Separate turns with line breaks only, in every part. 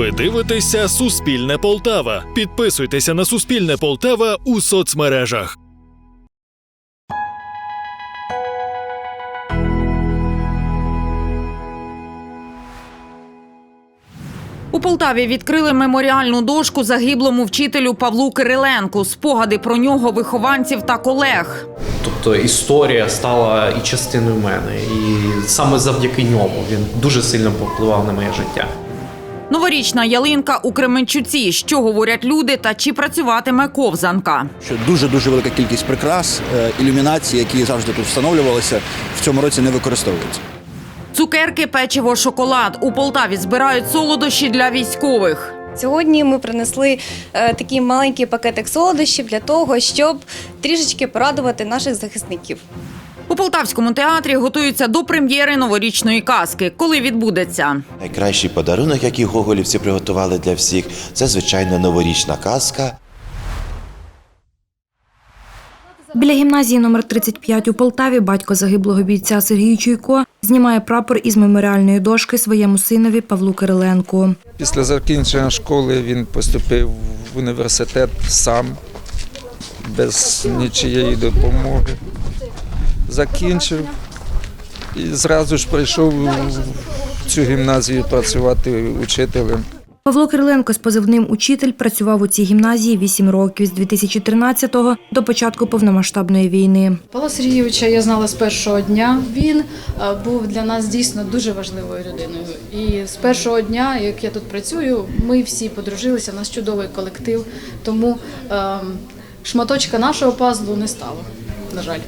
Ви дивитеся Суспільне Полтава. Підписуйтеся на Суспільне Полтава у соцмережах.
У Полтаві відкрили меморіальну дошку загиблому вчителю Павлу Кириленку. Спогади про нього вихованців та колег.
Тобто історія стала і частиною мене, і саме завдяки ньому він дуже сильно повпливав на моє життя.
Новорічна ялинка у Кременчуці. Що говорять люди та чи працюватиме ковзанка?
що дуже дуже велика кількість прикрас, е, ілюмінацій, які завжди тут встановлювалися, в цьому році не використовуються.
Цукерки, печиво, шоколад. У Полтаві збирають солодощі для військових.
Сьогодні ми принесли е, такий маленький пакетик солодощів для того, щоб трішечки порадувати наших захисників.
У Полтавському театрі готуються до прем'єри новорічної казки. Коли відбудеться?
Найкращий подарунок, який гоголівці приготували для всіх, це звичайно новорічна казка.
Біля гімназії номер 35 у Полтаві батько загиблого бійця Сергій Чуйко знімає прапор із меморіальної дошки своєму синові Павлу Кириленку.
Після закінчення школи він поступив в університет сам, без нічиєї допомоги. Закінчив і зразу ж прийшов в цю гімназію працювати учителем.
Павло Кириленко з позивним учитель працював у цій гімназії 8 років з 2013-го до початку повномасштабної війни.
Павла Сергійовича я знала з першого дня. Він е, був для нас дійсно дуже важливою людиною. І з першого дня, як я тут працюю, ми всі подружилися, у нас чудовий колектив. Тому ем, шматочка нашого пазлу не стало, на жаль.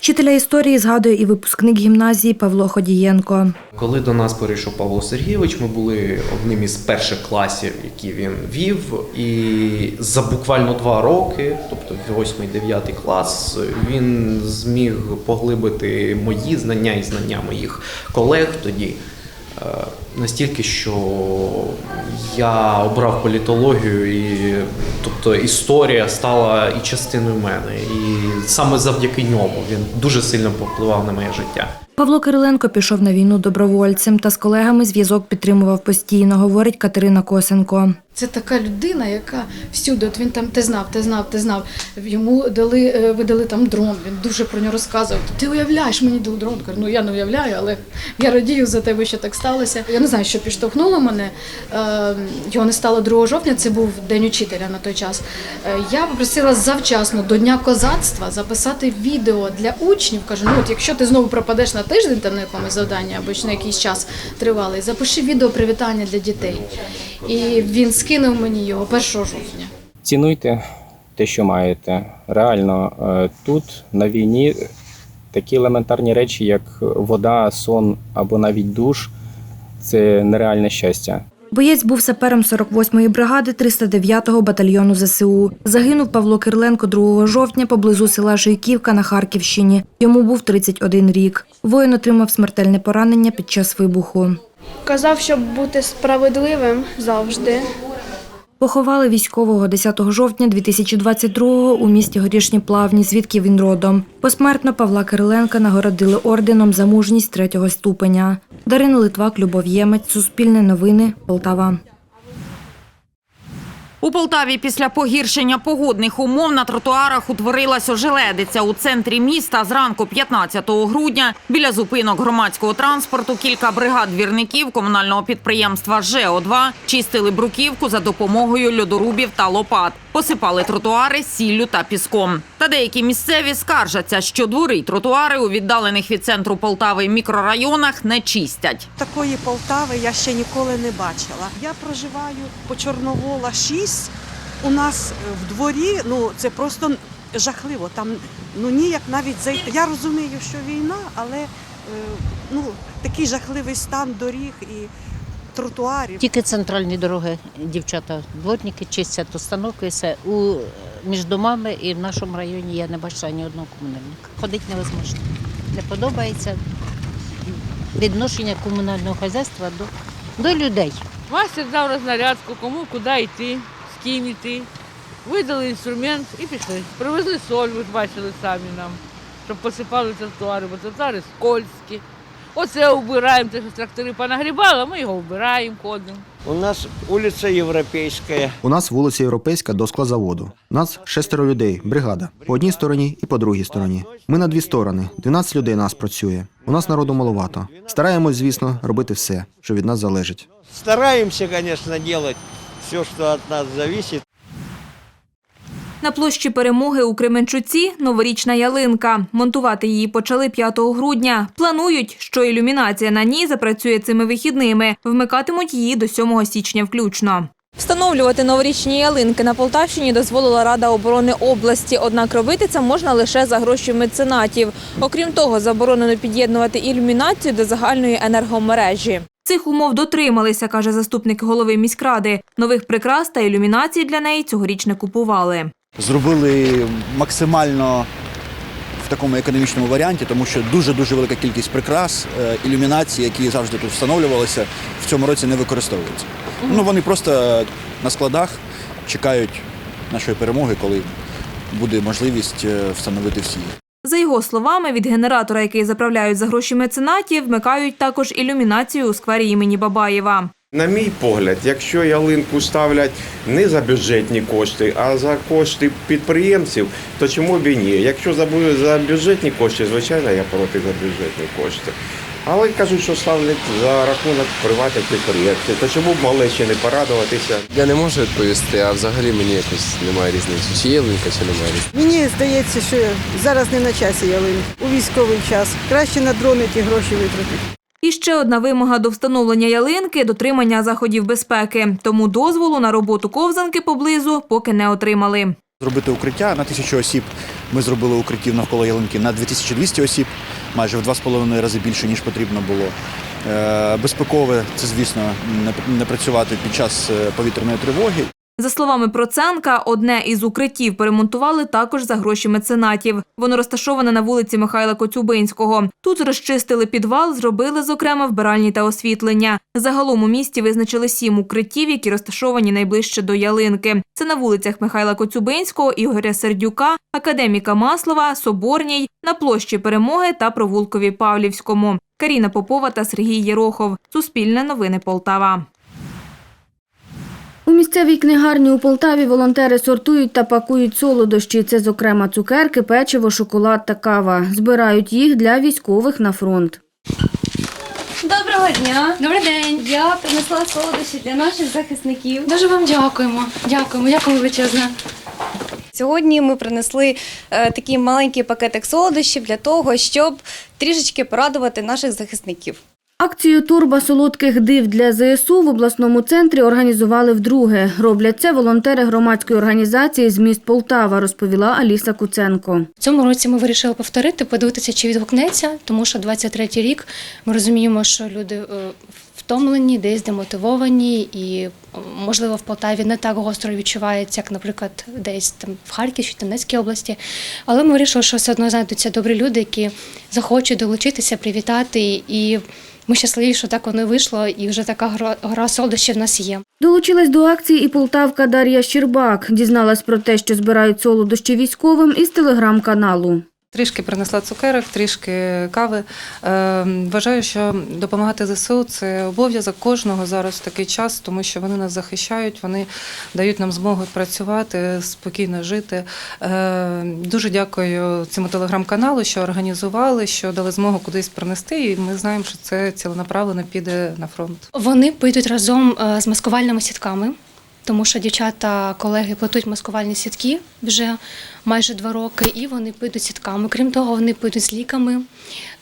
Вчителя історії згадує і випускник гімназії Павло Ходієнко.
Коли до нас перейшов Павло Сергійович, ми були одним із перших класів, які він вів. І за буквально два роки, тобто 8-9 клас, він зміг поглибити мої знання і знання моїх колег тоді. Е, Настільки, що я обрав політологію, і тобто історія стала і частиною мене. І саме завдяки ньому він дуже сильно повпливав на моє життя.
Павло Кириленко пішов на війну добровольцем та з колегами зв'язок підтримував постійно, говорить Катерина Косенко.
Це така людина, яка всюди, от він там те знав, те знав, те знав. Йому дали, е, видали там дрон. Він дуже про нього розказував. Ти уявляєш, мені дали дрон. Кажу, ну я не уявляю, але я радію за тебе, що так сталося. Я не знаю, що підштовхнуло мене. Е, Його не стало 2 жовтня. Це був день учителя на той час. Е, Я попросила завчасно до дня козацтва записати відео для учнів. Кажу, ну от якщо ти знову пропадеш на тиждень там на якомусь завданні або на якийсь час тривалий, запиши відео привітання для дітей. І він скинув мені його 1 жовтня.
цінуйте те, що маєте. Реально, е, тут на війні такі елементарні речі, як вода, сон або навіть душ це нереальне щастя.
Боєць був сапером 48-ї бригади 309-го батальйону ЗСУ. Загинув Павло Кириленко 2 жовтня поблизу села Жуйківка на Харківщині. Йому був 31 рік. Воїн отримав смертельне поранення під час вибуху.
Казав, щоб бути справедливим завжди.
Поховали військового 10 жовтня 2022-го у місті Горішні Плавні, звідки він родом. Посмертно Павла Кириленка нагородили орденом за мужність третього ступеня. Дарина Литвак, Любов Ємець, Суспільне новини, Полтава.
У Полтаві після погіршення погодних умов на тротуарах утворилась ожеледиця. У центрі міста зранку 15 грудня біля зупинок громадського транспорту кілька бригад двірників комунального підприємства ЖО-2 чистили бруківку за допомогою льодорубів та лопат. Посипали тротуари сіллю та піском. Та деякі місцеві скаржаться, що двори й тротуари у віддалених від центру Полтави мікрорайонах не чистять.
Такої Полтави я ще ніколи не бачила. Я проживаю по Чорновола 6. У нас в дворі ну це просто жахливо. Там ну ніяк навіть зайти. Я розумію, що війна, але е, ну такий жахливий стан доріг і тротуарів.
Тільки центральні дороги дівчата, дворники чистять установки, все. У, між домами і в нашому районі я не бачила ні одного комунальника. Ходити невозможно. Не подобається відношення комунального хазяйства до, до людей.
Мастер дав рознарядку, кому куди йти, ким. Видали інструмент і пішли. Привезли соль, ви ж бачили самі нам, щоб посипали тротуари, бо тротуари скользкі. Оце вбираємо, те, що трактори понагрібали, ми його вбираємо, ходимо.
У нас улица Европейская.
У нас вулиця Європейська до склозаводу. Нас шестеро людей, бригада. По одній стороні і по другій стороні. Ми на дві сторони. 12 людей нас працює. У нас народу маловато. Стараємось, звісно, робити все, що від нас залежить.
Стараемся, конечно, делать все, что от нас зависит.
На площі перемоги у Кременчуці новорічна ялинка. Монтувати її почали 5 грудня. Планують, що ілюмінація на ній запрацює цими вихідними. Вмикатимуть її до 7 січня включно.
Встановлювати новорічні ялинки на Полтавщині дозволила Рада оборони області. Однак робити це можна лише за гроші меценатів. Окрім того, заборонено під'єднувати ілюмінацію до загальної енергомережі.
Цих умов дотрималися, каже заступник голови міськради. Нових прикрас та ілюмінації для неї цьогоріч не купували.
Зробили максимально в такому економічному варіанті, тому що дуже дуже велика кількість прикрас, е, ілюмінацій, які завжди тут встановлювалися, в цьому році не використовуються. Ну вони просто на складах чекають нашої перемоги, коли буде можливість е, встановити всі.
За його словами, від генератора, який заправляють за гроші меценатів, вмикають також ілюмінацію у сквері імені Бабаєва.
На мій погляд, якщо ялинку ставлять не за бюджетні кошти, а за кошти підприємців, то чому б і ні? Якщо за бюджетні кошти, звичайно, я проти за бюджетні кошти. Але кажуть, що ставлять за рахунок приватних підприємців, то чому б малечі не порадуватися?
Я не можу відповісти, а взагалі мені якось немає різниці. Чи ялинка, чи немає різниці.
Мені здається, що зараз не на часі ялинки. У військовий час. Краще на дрони ті гроші витратити.
І ще одна вимога до встановлення ялинки – дотримання заходів безпеки. Тому дозволу на роботу ковзанки поблизу поки не отримали.
Зробити укриття на тисячу осіб. Ми зробили укриттів навколо ялинки на 2200 осіб, майже в два з половиною рази більше, ніж потрібно було. Е, Безпекове це, звісно, не- не працювати під час е, повітряної тривоги.
За словами Проценка, одне із укриттів перемонтували також за гроші меценатів. Воно розташоване на вулиці Михайла Коцюбинського. Тут розчистили підвал, зробили, зокрема, вбиральні та освітлення. Загалом у місті визначили сім укриттів, які розташовані найближче до ялинки. Це на вулицях Михайла Коцюбинського, Ігоря Сердюка, Академіка Маслова, Соборній, на площі Перемоги та провулкові Павлівському. Каріна Попова та Сергій Єрохов. Суспільне новини Полтава.
У місцевій книгарні у Полтаві волонтери сортують та пакують солодощі. Це, зокрема, цукерки, печиво, шоколад та кава. Збирають їх для військових на фронт.
Доброго дня. Добрий день. Я принесла солодощі для наших захисників.
Дуже вам дякуємо. Дякуємо, дякую величезне.
Сьогодні ми принесли е, такий маленький пакетик солодощів для того, щоб трішечки порадувати наших захисників.
Акцію турба солодких див для ЗСУ в обласному центрі організували вдруге. Роблять це волонтери громадської організації з міст Полтава, розповіла Аліса Куценко.
Цьому році ми вирішили повторити, подивитися, чи відгукнеться, тому що 23-й рік ми розуміємо, що люди е, втомлені, десь демотивовані, і можливо в Полтаві не так гостро відчувається, як, наприклад, десь там в Харківській, Донецькій області. Але ми вирішили, що все одно знайдуться добрі люди, які захочуть долучитися, привітати. І ми щасливі, що так воно вийшло, і вже така гра, гра солодощів в нас є.
Долучилась до акції і полтавка Дар'я Щербак. Дізналась про те, що збирають солодощі військовим із телеграм-каналу.
Трішки принесла цукерок, трішки кави. Е, Вважаю, що допомагати ЗСУ це обов'язок кожного зараз в такий час, тому що вони нас захищають, вони дають нам змогу працювати, спокійно жити. Е, Дуже дякую цьому телеграм-каналу, що організували, що дали змогу кудись принести. І ми знаємо, що це ціленаправленно піде на фронт.
Вони поїдуть разом е, з маскувальними сітками, тому що дівчата, колеги плетуть маскувальні сітки вже майже два роки, і вони поїдуть сітками. Крім того, вони поїдуть з ліками,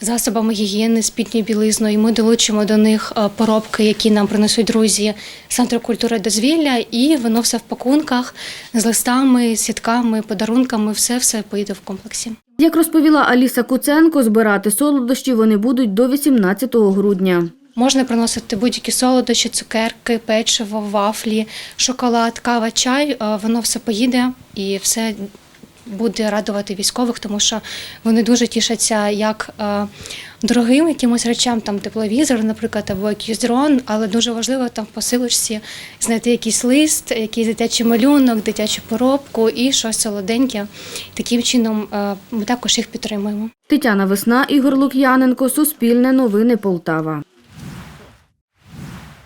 засобами гігієни, спідньою білизною. Ми долучимо до них е, поробки, які нам принесуть друзі з центру культури дозвілля, і воно все в пакунках з листами, сітками, подарунками. Все все поїде в комплексі.
Як розповіла Аліса Куценко, збирати солодощі вони будуть до 18 грудня.
Можна приносити будь-які солодощі, цукерки, печиво, вафлі, шоколад, кава, чай. Е, Воно все поїде і все буде радувати військових, тому що вони дуже тішаться як е, дорогим якимось речам, там тепловізор, наприклад, або якийсь дрон, але дуже важливо там в посилочці знайти якийсь лист, якийсь дитячий малюнок, дитячу поробку і щось солоденьке. Таким чином е, ми також їх підтримуємо.
Тетяна Весна, Ігор Лук'яненко, Суспільне новини Полтава.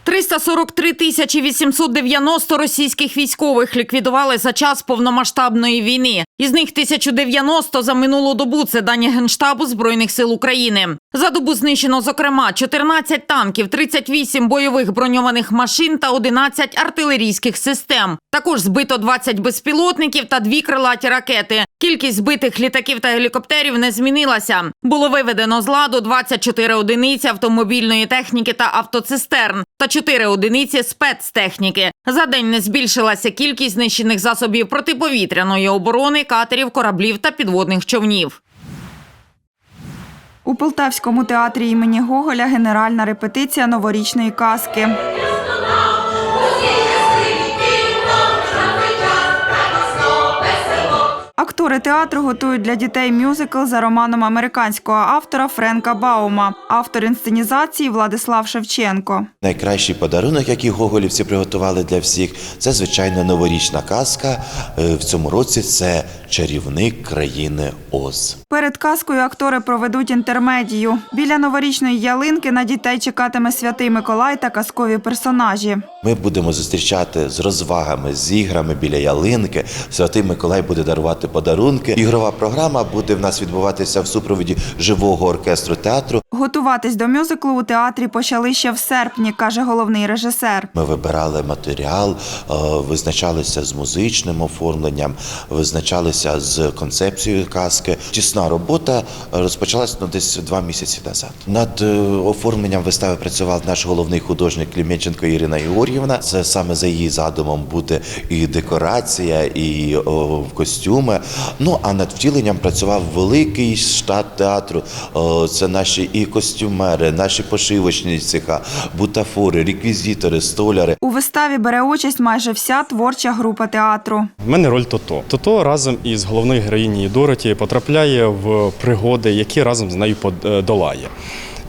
343 тисячі 890 російських військових ліквідували за час повномасштабної війни. Із них 1090 за минулу добу. Це дані Генштабу Збройних сил України. За добу знищено, зокрема, 14 танків, 38 бойових броньованих машин та 11 артилерійських систем. Також збито 20 безпілотників та дві крилаті ракети. Кількість збитих літаків та гелікоптерів не змінилася. Було виведено з ладу 24 одиниці автомобільної техніки та автоцистерн та 4 одиниці спецтехніки. За день не збільшилася кількість знищених засобів протиповітряної оборони, катерів, кораблів та підводних човнів.
У Полтавському театрі імені Гоголя генеральна репетиція новорічної казки. Актори театру готують для дітей мюзикл за романом американського автора Френка Баума. Автор інсценізації Владислав Шевченко.
Найкращий подарунок, який гоголівці приготували для всіх, це звичайно новорічна казка. Е, В цьому році це чарівник країни Оз.
Перед казкою актори проведуть інтермедію. Біля новорічної ялинки на дітей чекатиме святий Миколай та казкові персонажі.
Ми будемо зустрічати з розвагами, з іграми біля ялинки. Святий Миколай буде дарувати подарунки. Ігрова програма буде в нас відбуватися в супроводі живого оркестру театру.
Готуватись до мюзиклу у театрі почали ще в серпні, каже головний режисер.
Ми вибирали матеріал, е, визначалися з музичним оформленням, визначалися з концепцією казки. Тісна робота розпочалась ну, десь два місяці назад. Над е, оформленням вистави працював наш головний художник Клім'янченко Ірина Георгіївна. Це саме за її задумом буде і декорація, і о, костюми. Ну а над втіленням працював великий штат театру. О, Це наші і костюмери, наші пошивочні цеха, бутафори, реквізитори, столяри.
У виставі бере участь майже вся творча група театру.
В мене роль Тото. Тото разом із головною героїнею Дороті потрапляє в пригоди, які разом з нею подолає.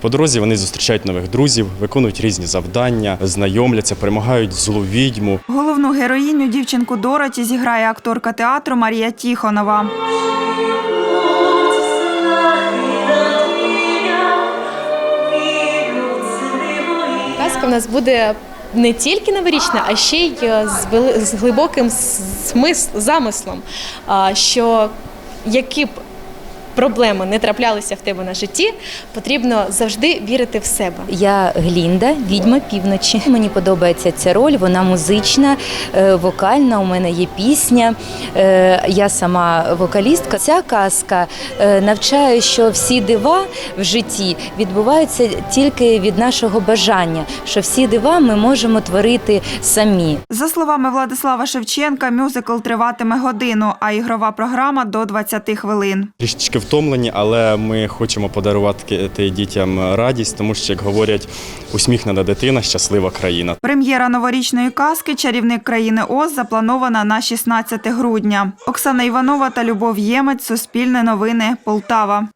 По дорозі вони зустрічають нових друзів, виконують різні завдання, знайомляться, перемагають злу відьму.
Головну героїню дівчинку Дороті зіграє акторка театру Марія Тіхонова.
Казка в нас буде не тільки новорічна, а ще й е, з, вели- з глибоким замислом, що які б проблеми не траплялися в тебе на житті, потрібно завжди вірити в себе.
Я Глінда, відьма півночі. Мені подобається ця роль, вона музична, е, вокальна. У мене є пісня. е, Я сама вокалістка. Ця казка е, навчає, що всі дива в житті відбуваються тільки від нашого бажання, що всі дива ми можемо творити самі.
За словами Владислава Шевченка, мюзикл триватиме годину, а ігрова програма до 20 хвилин.
Трішечки втомлені, але ми хочемо подарувати дітям радість, тому що, як говорять, усміхнена дитина, щаслива країна.
Прем'єра новорічної казки Чарівник країни Оз запланована на 16 грудня. Оксана Іванова та Любов Ємець. Суспільне новини. Полтава.